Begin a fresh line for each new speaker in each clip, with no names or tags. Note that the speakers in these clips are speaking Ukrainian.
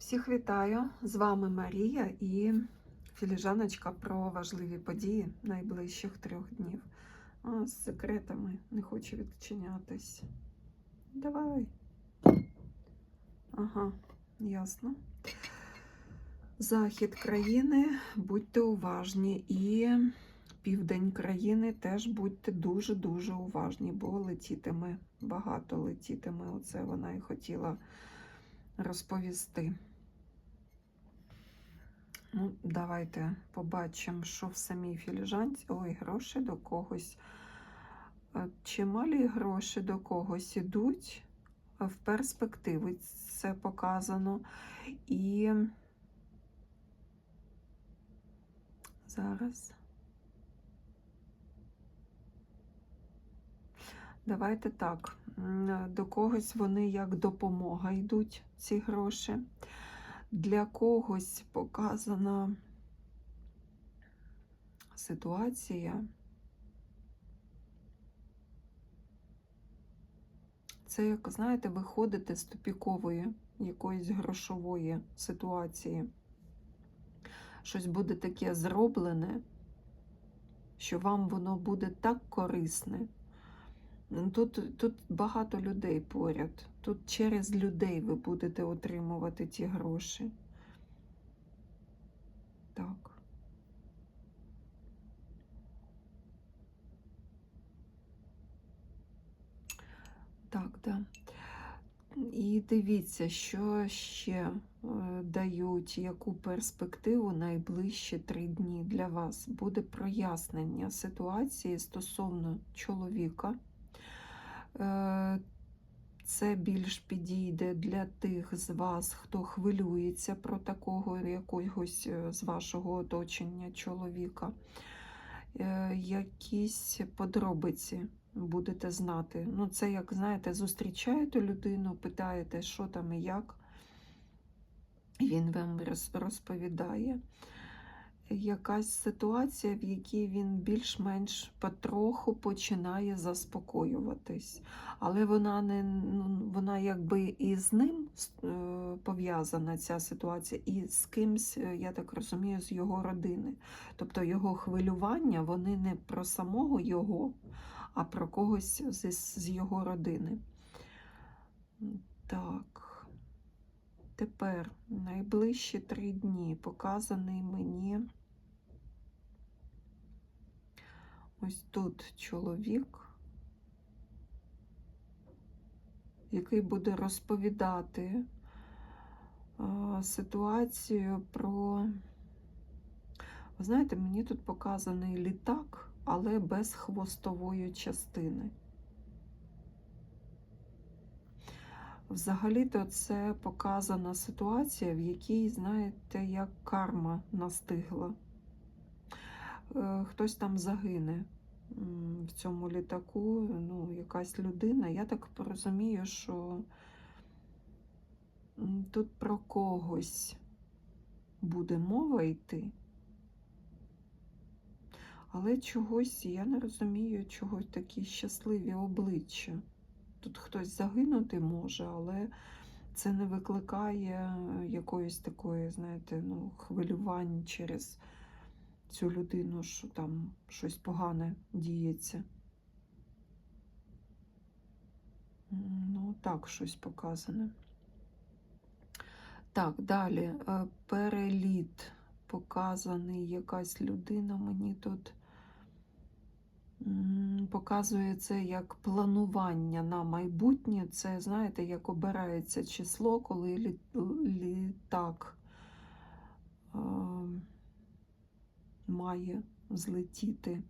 Всіх вітаю! З вами Марія і філіжаночка про важливі події найближчих трьох днів. А, з секретами не хочу відчинятись. Давай. Ага, ясно. Захід країни, будьте уважні, і південь країни теж будьте дуже-дуже уважні, бо летітиме, багато летітиме. Оце вона і хотіла розповісти. Ну, давайте побачимо, що в самій філіжанці. Ой, гроші до когось. Е, Чималі гроші до когось ідуть е, в перспективи. Це показано. І зараз. Давайте так. До когось вони як допомога йдуть, ці гроші. Для когось показана ситуація. Це, як знаєте, виходите з тупікової якоїсь грошової ситуації. Щось буде таке зроблене, що вам воно буде так корисне. Тут, тут багато людей поряд. Тут через людей ви будете отримувати ті гроші. Так. Так, да. І дивіться, що ще е, дають, яку перспективу найближчі три дні для вас. Буде прояснення ситуації стосовно чоловіка. Е, Це більш підійде для тих з вас, хто хвилюється про такого якогось е, з вашого оточення чоловіка. Е, Якісь подробиці будете знати. Ну, це, як знаєте, зустрічаєте людину, питаєте, що там і як. Він вам розповідає. Якась ситуація, в якій він більш-менш потроху починає заспокоюватись. Але вона не ну, вона якби і з ним е, пов'язана ця ситуація, і з кимсь, е, я так розумію, з його родини. Тобто його хвилювання, вони не про самого його, а про когось з, з його родини. Так. Тепер найближчі три дні показаний мені. Ось тут чоловік, який буде розповідати ситуацію про. Ви знаєте, мені тут показаний літак, але без хвостової частини. Взагалі-то це показана ситуація, в якій, знаєте, як карма настигла. Е, Хтось там загине в цьому літаку, ну, якась людина. Я так порозумію, що тут про когось буде мова йти. Але чогось, я не розумію, чогось такі щасливі обличчя. Тут хтось загинути може, але це не викликає якоїсь такої, знаєте, ну, хвилювань через цю людину, що там щось погане діється. Ну, так, щось показане. Так, далі. е, Переліт показаний якась людина мені тут. Показує це як планування на майбутнє. Це, знаєте, як обирається число, коли літак е, має злетіти.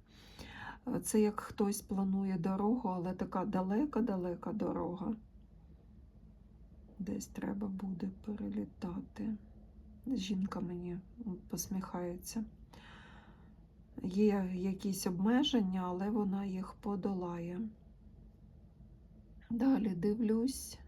Е, Це як хтось планує дорогу, але така далека-далека дорога. Десь треба буде перелітати. Жінка мені посміхається. Є якісь обмеження, але вона їх подолає. Далі дивлюсь.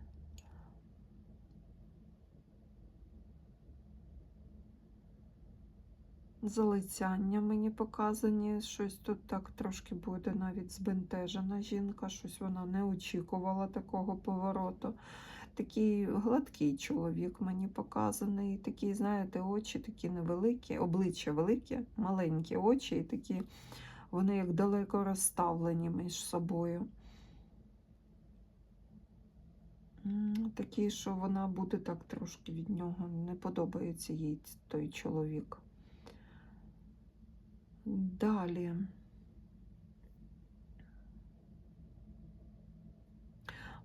Залицяння мені показані. Щось тут так трошки буде навіть збентежена жінка, щось вона не очікувала такого повороту. такий гладкий чоловік мені показаний. Такі, знаєте, очі такі невеликі, обличчя велике, маленькі очі, і такі, вони як далеко розставлені між собою. Такий, що вона буде так трошки від нього. Не подобається їй той чоловік. Далі.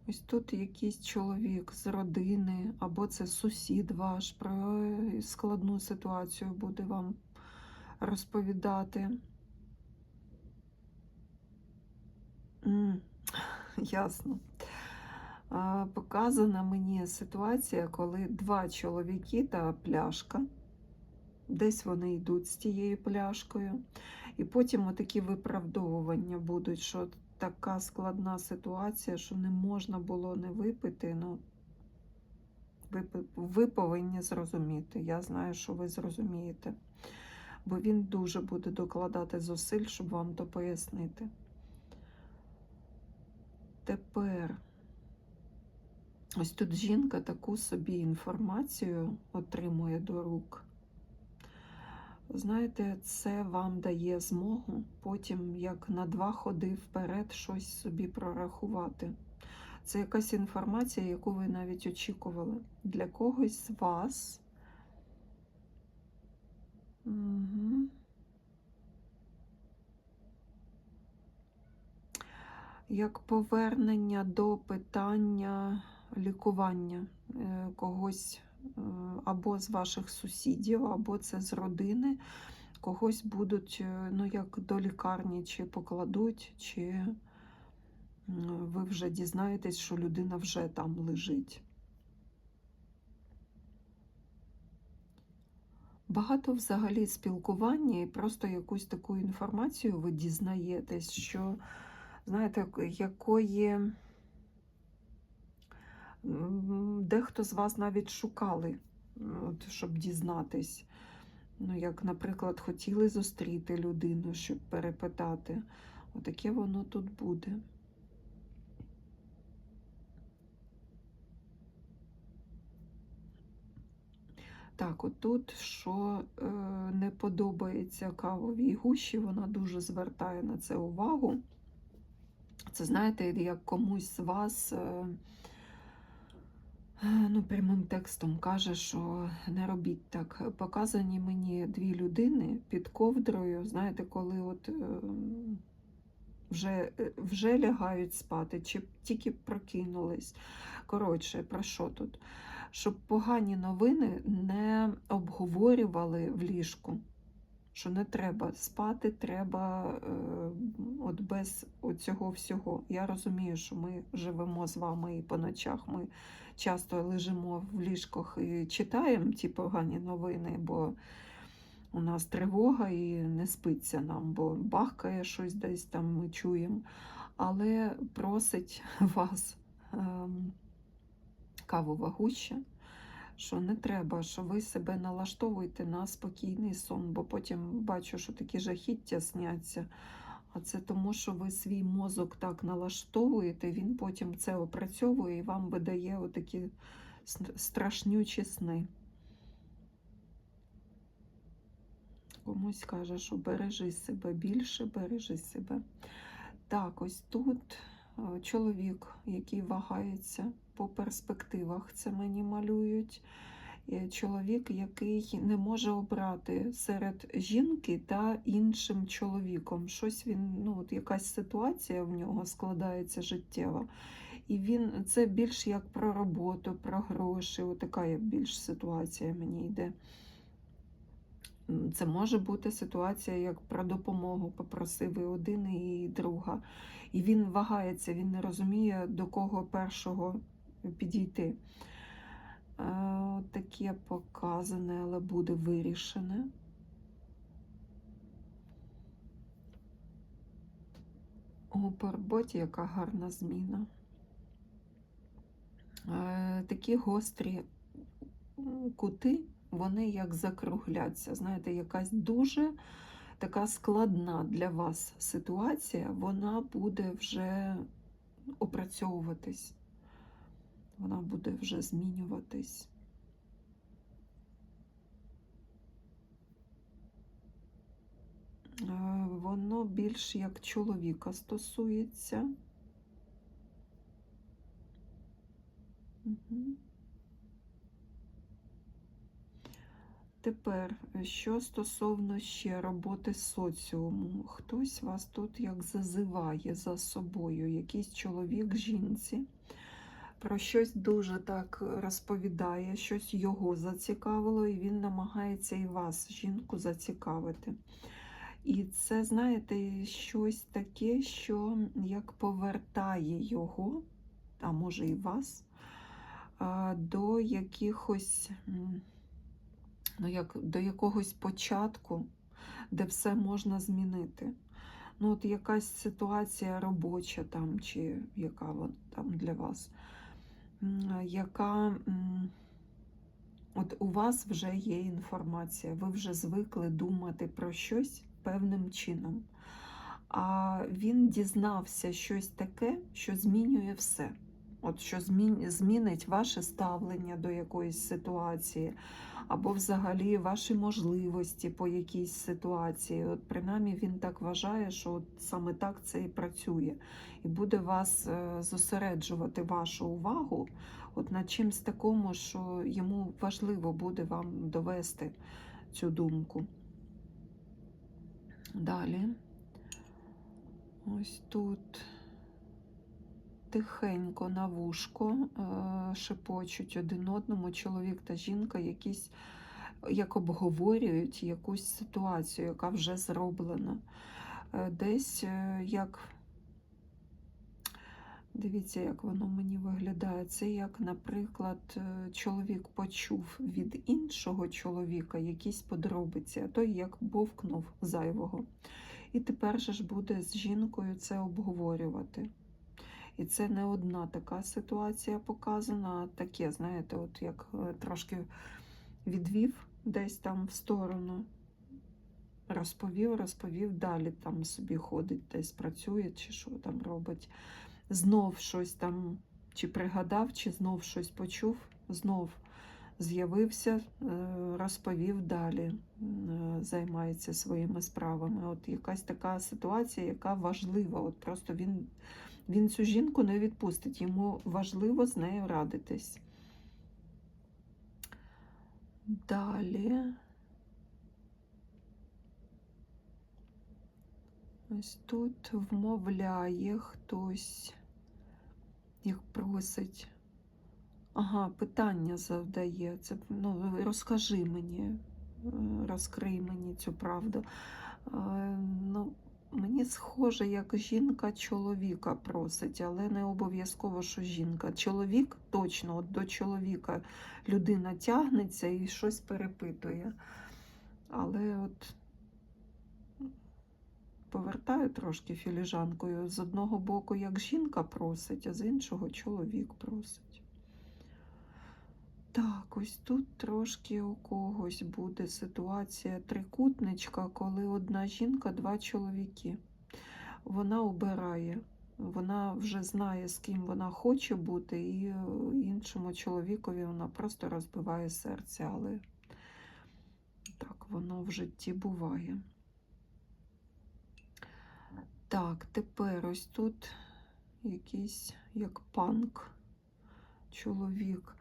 Ось тут якийсь чоловік з родини, або це сусід ваш про складну ситуацію буде вам розповідати. М, Ясно. А, Показана мені ситуація, коли два чоловіки та пляшка. Десь вони йдуть з тією пляшкою. І потім отакі виправдовування будуть, що така складна ситуація, що не можна було не випити. Ну, ви, ви повинні зрозуміти. Я знаю, що ви зрозумієте. Бо він дуже буде докладати зусиль, щоб вам то пояснити. Тепер. Ось тут жінка таку собі інформацію отримує до рук. Знаєте, це вам дає змогу потім, як на два ходи вперед, щось собі прорахувати. Це якась інформація, яку ви навіть очікували. Для когось з вас. Угу. Як повернення до питання лікування е, когось або з ваших сусідів, або це з родини, когось будуть е, ну, як до лікарні чи покладуть, чи ви вже дізнаєтесь, що людина вже там лежить. Багато взагалі спілкування і просто якусь таку інформацію ви дізнаєтесь, що, знаєте, якої дехто з вас навіть шукали, от, щоб дізнатись. Ну, як, наприклад, хотіли зустріти людину, щоб перепитати. Отаке воно тут буде. Так, отут, що е, не подобається кавовій гущі, вона дуже звертає на це увагу. Це, знаєте, як комусь з вас е, ну, прямим текстом каже, що не робіть так. Показані мені дві людини під ковдрою, знаєте, коли от. Е, вже, е, вже лягають спати, чи тільки прокинулись. Коротше, про що тут? Щоб погані новини не обговорювали в ліжку. Що не треба спати, треба е, от без цього всього. Я розумію, що ми живемо з вами і по ночах ми часто лежимо в ліжках і читаємо ті погані новини, бо у нас тривога і не спиться нам, бо бахкає щось десь там ми чуємо. Але просить вас ем, кавова гуща, що не треба, що ви себе налаштовуєте на спокійний сон, бо потім бачу, що такі жахіття сняться. А це тому, що ви свій мозок так налаштовуєте, він потім це опрацьовує і вам видає отакі страшнючі сни. Комусь каже, що бережи себе більше, бережи себе. Так, ось тут е, чоловік, який вагається по перспективах, це мені малюють. Е, Чоловік, який не може обрати серед жінки та іншим чоловіком. Щось він, ну, от якась ситуація в нього складається життєва. І він це більш як про роботу, про гроші. Отака більш ситуація мені йде. Це може бути ситуація, як про допомогу попросив і один, і друга. І він вагається, він не розуміє, до кого першого підійти. Е, Таке показане, але буде вирішене. О, по роботі яка гарна зміна. Е, Такі гострі кути, вони як закругляться. Знаєте, якась дуже така складна для вас ситуація, вона буде вже опрацьовуватись. Вона буде вже змінюватись. Е, Воно більш як чоловіка стосується. Тепер, що стосовно ще роботи з соціуму, хтось вас тут як зазиває за собою, якийсь чоловік жінці, про щось дуже так розповідає, щось його зацікавило, і він намагається і вас, жінку, зацікавити. І це, знаєте, щось таке, що як повертає його, а може і вас, до якихось, ну, як, до якогось початку, де все можна змінити. Ну, от якась ситуація робоча там, чи яка вона там для вас, яка. От у вас вже є інформація, ви вже звикли думати про щось певним чином. А він дізнався щось таке, що змінює все. От що змінить ваше ставлення до якоїсь ситуації, або взагалі ваші можливості по якійсь ситуації. От принаймні він так вважає, що от саме так це і працює. І буде вас е, зосереджувати вашу увагу от на чимсь такому, що йому важливо буде вам довести цю думку. Далі. Ось тут тихенько на вушко е, шепочуть один одному чоловік та жінка, якісь як обговорюють якусь ситуацію, яка вже зроблена. Е, Десь е, як Дивіться, як воно мені виглядає. Це як, наприклад, чоловік почув від іншого чоловіка якісь подробиці, а той як бовкнув зайвого. І тепер же ж буде з жінкою це обговорювати. І це не одна така ситуація показана, а таке, знаєте, от як е, трошки відвів десь там в сторону. Розповів, розповів, далі там собі ходить, десь працює, чи що там робить знов щось там чи пригадав, чи знов щось почув, знов з'явився, е, розповів далі, е, займається своїми справами. От якась така ситуація, яка важлива. От Просто він, він цю жінку не відпустить, йому важливо з нею радитись. Далі. Ось тут вмовляє хтось, як просить. Ага, питання завдає. Це, ну, розкажи мені, е, розкрий мені цю правду. Е, Ну, Мені схоже, як жінка чоловіка просить, але не обов'язково, що жінка. Чоловік точно от до чоловіка людина тягнеться і щось перепитує. Але от повертаю трошки філіжанкою. З одного боку, як жінка просить, а з іншого чоловік просить. Так, ось тут трошки у когось буде ситуація трикутничка, коли одна жінка, два чоловіки. Вона обирає, вона вже знає, з ким вона хоче бути, і е, іншому чоловікові вона просто розбиває серце, але так воно в житті буває. Так, тепер ось тут якийсь як панк, чоловік,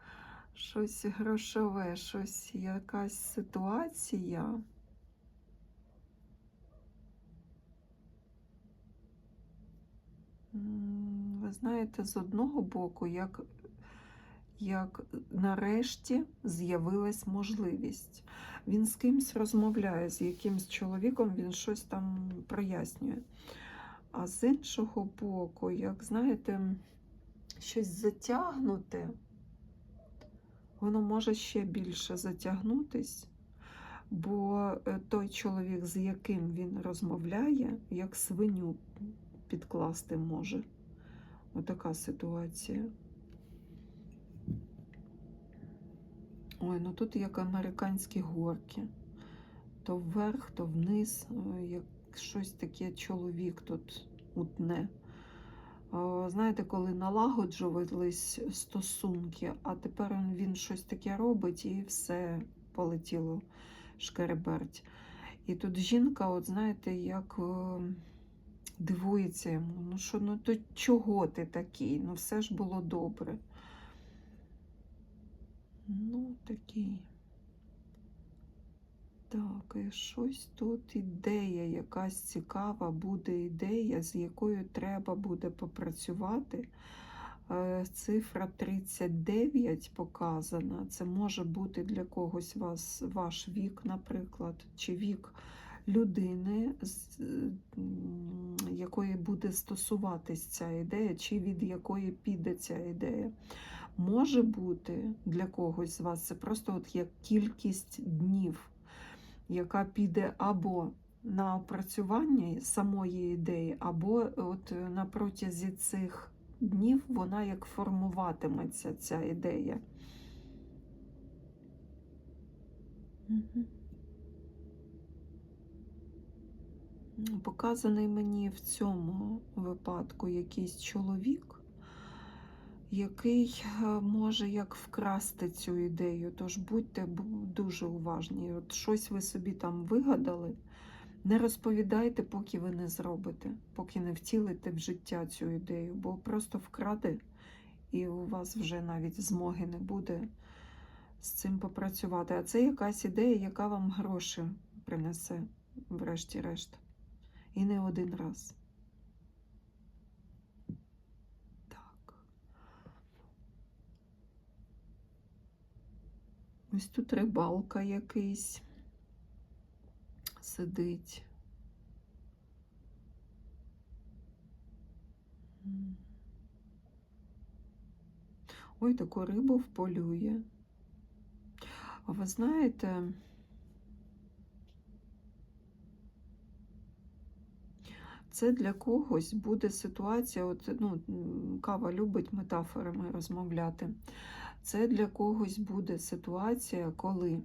щось грошове, щось, якась ситуація. Ви знаєте, з одного боку, як, як нарешті з'явилась можливість. Він з кимсь розмовляє, з якимсь чоловіком він щось там прояснює. А з іншого боку, як знаєте, щось затягнуте, воно може ще більше затягнутись, бо е, той чоловік, з яким він розмовляє, як свиню підкласти може. Отака ситуація. Ой, ну тут як американські горки. То вверх, то вниз, як щось таке чоловік тут утне. Знаєте, коли налагоджувались стосунки, а тепер він- він щось таке робить і все полетіло шкереберть. І тут жінка, от знаєте, як е, дивується йому, ну що, ну то чого ти такий? Ну все ж було добре. Ну, такий. Так, і щось тут ідея, якась цікава буде ідея, з якою треба буде попрацювати. Е, Цифра 39 показана. Це може бути для когось вас, ваш вік, наприклад, чи вік людини, е, якої буде стосуватись ця ідея, чи від якої піде ця ідея. Може бути для когось з вас це просто от як кількість днів, яка піде або на опрацювання самої ідеї, або от на протязі цих днів вона як формуватиметься ця ідея. Ну, Показаний мені в цьому випадку якийсь чоловік, який е, може як вкрасти цю ідею. Тож будьте дуже уважні. От щось ви собі там вигадали. Не розповідайте, поки ви не зробите, поки не втілите в життя цю ідею, бо просто вкраде, і у вас вже навіть змоги не буде з цим попрацювати. А це якась ідея, яка вам гроші принесе, врешті-решт. І не один раз. Ось тут рибалка якийсь сидить. Ой, таку рибу вполює. А ви знаєте, це для когось буде ситуація, от, ну, кава любить метафорами розмовляти. Це для когось буде ситуація, коли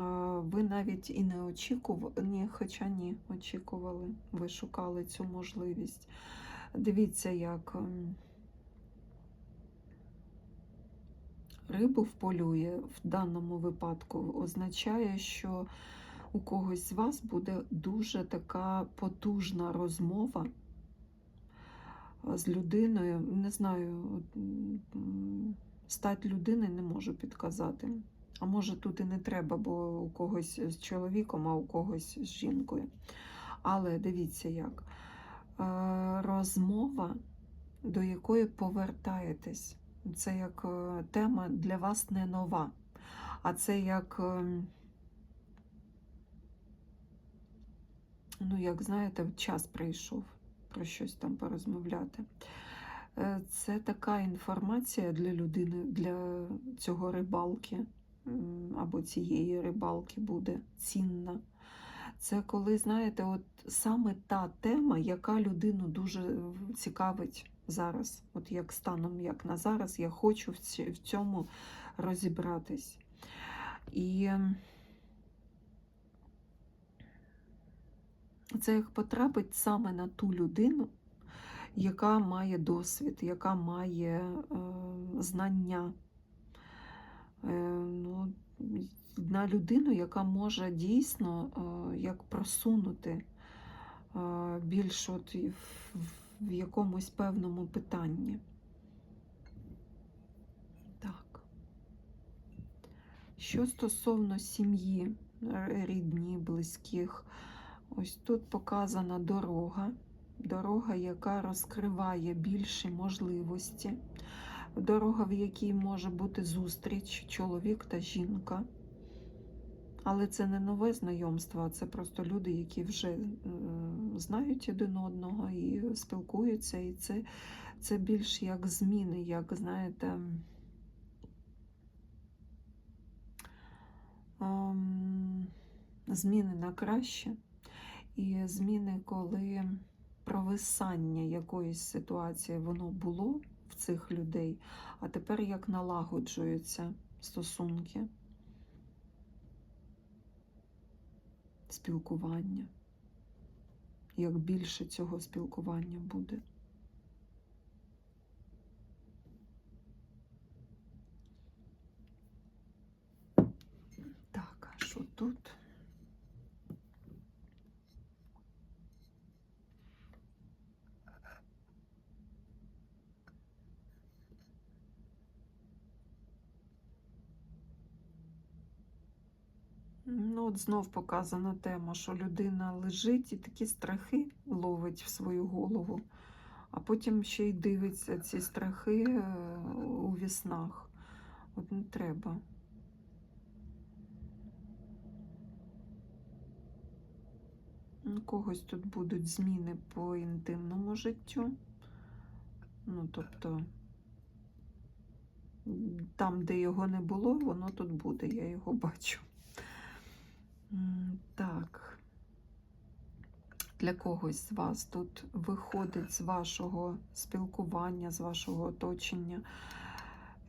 а, ви навіть і не очікували, хоча ні, очікували, ви шукали цю можливість. Дивіться, як ем, рибу вполює в даному випадку, означає, що у когось з вас буде дуже така потужна розмова з людиною. Не знаю, стать людини не можу підказати. А може тут і не треба, бо у когось з чоловіком, а у когось з жінкою. Але дивіться як. Е, Розмова, до якої повертаєтесь. Це як е, тема для вас не нова. А це як, ем, ну, як знаєте, час прийшов про щось там порозмовляти. Е, Це така інформація для людини, для цього рибалки або цієї рибалки буде цінна. Це коли, знаєте, от саме та тема, яка людину дуже цікавить зараз. От як станом, як на зараз, я хочу в цьому розібратись. І це як потрапить саме на ту людину, яка має досвід, яка має е, знання. Е, ну, на людину, яка може дійсно е, як просунути е, більш от в, в якомусь певному питанні. Так. Що стосовно сім'ї, рідні, близьких, ось тут показана дорога. Дорога, яка розкриває більші можливості. Дорога, в якій може бути зустріч, чоловік та жінка. Але це не нове знайомство, а це просто люди, які вже знають один одного і спілкуються. І це, це більш як зміни, як, знаєте, ем, зміни на краще. І зміни, коли провисання якоїсь ситуації воно було в цих людей, а тепер як налагоджуються стосунки, спілкування, як більше цього спілкування буде. Так, а що? Ну, от знов показана тема, що людина лежить і такі страхи ловить в свою голову, а потім ще й дивиться ці страхи е, у віснах. От не треба. У когось тут будуть зміни по інтимному життю. Ну, тобто, там, де його не було, воно тут буде, я його бачу. Так. Для когось з вас тут виходить з вашого спілкування, з вашого оточення.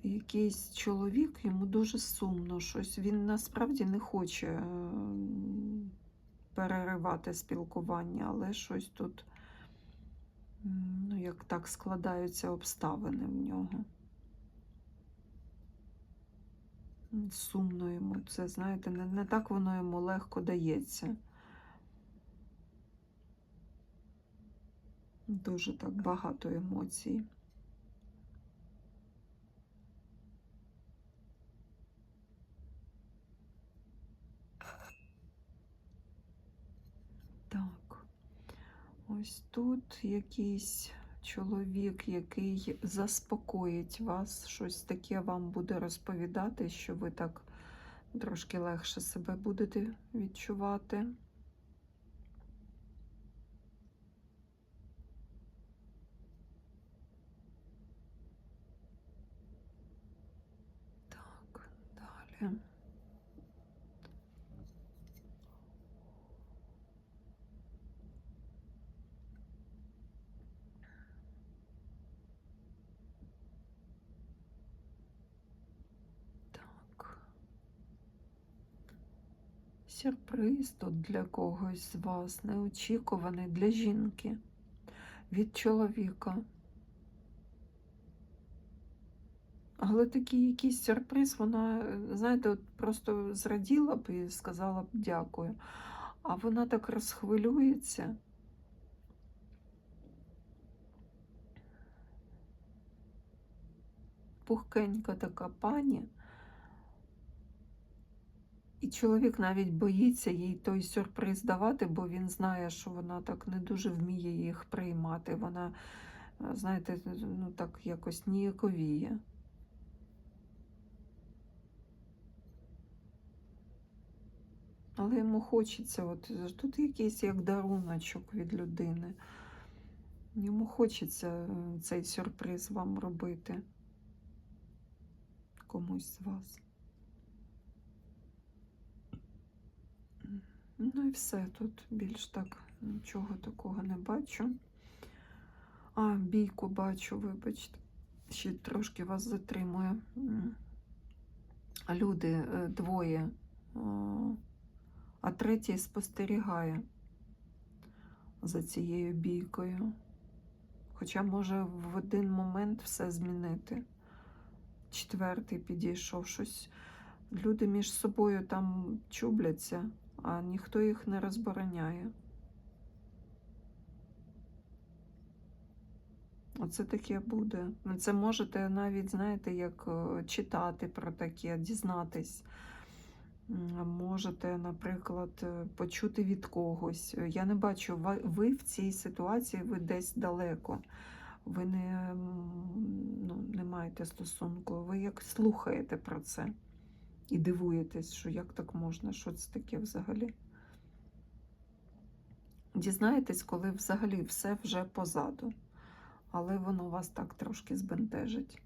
Якийсь чоловік, йому дуже сумно щось. Він насправді не хоче е, переривати спілкування, але щось тут, ну, як так складаються обставини в нього. М, Сумно йому це, знаєте, не, не так воно йому легко дається. Дуже так багато емоцій. Так, ось тут якийсь чоловік, який заспокоїть вас, щось таке вам буде розповідати, що ви так трошки легше себе будете відчувати. Так, далі. Так. Сюрприз тут для когось з вас, неочікуваний для жінки, від чоловіка. Але такий якийсь сюрприз, вона, знаєте, от просто зраділа б і сказала б дякую. А вона так розхвилюється. Пухкенька така пані. І чоловік навіть боїться їй той сюрприз давати, бо він знає, що вона так не дуже вміє їх приймати. Вона, е, знаєте, ну так якось ніяковіє. Але йому хочеться, от тут якийсь як даруночок від людини. Йому хочеться е, цей сюрприз вам робити комусь з вас. Ну і все, тут більш так нічого такого не бачу. А, бійку бачу, вибачте, ще трошки вас затримую. М. Люди е, двоє, а третій спостерігає за цією бійкою. Хоча може в один момент все змінити. Четвертий підійшов щось. Люди між собою там чубляться, а ніхто їх не розбороняє. Оце таке буде. Ну, Це можете навіть, знаєте, як е, читати про таке, дізнатись. Можете, наприклад, е, почути від когось. Я не бачу, ви в цій ситуації, ви десь далеко. Ви не, ну, не маєте стосунку, ви як слухаєте про це і дивуєтесь, що як так можна, що це таке взагалі. Дізнаєтесь, коли взагалі все вже позаду, але воно вас так трошки збентежить.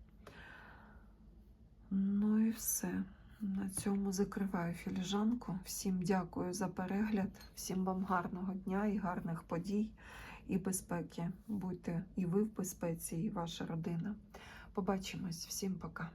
Ну і все. На цьому закриваю філіжанку. Всім дякую за перегляд, всім вам гарного дня і гарних подій і безпеки. Будьте і ви в безпеці, і ваша родина. Побачимось. Всім пока.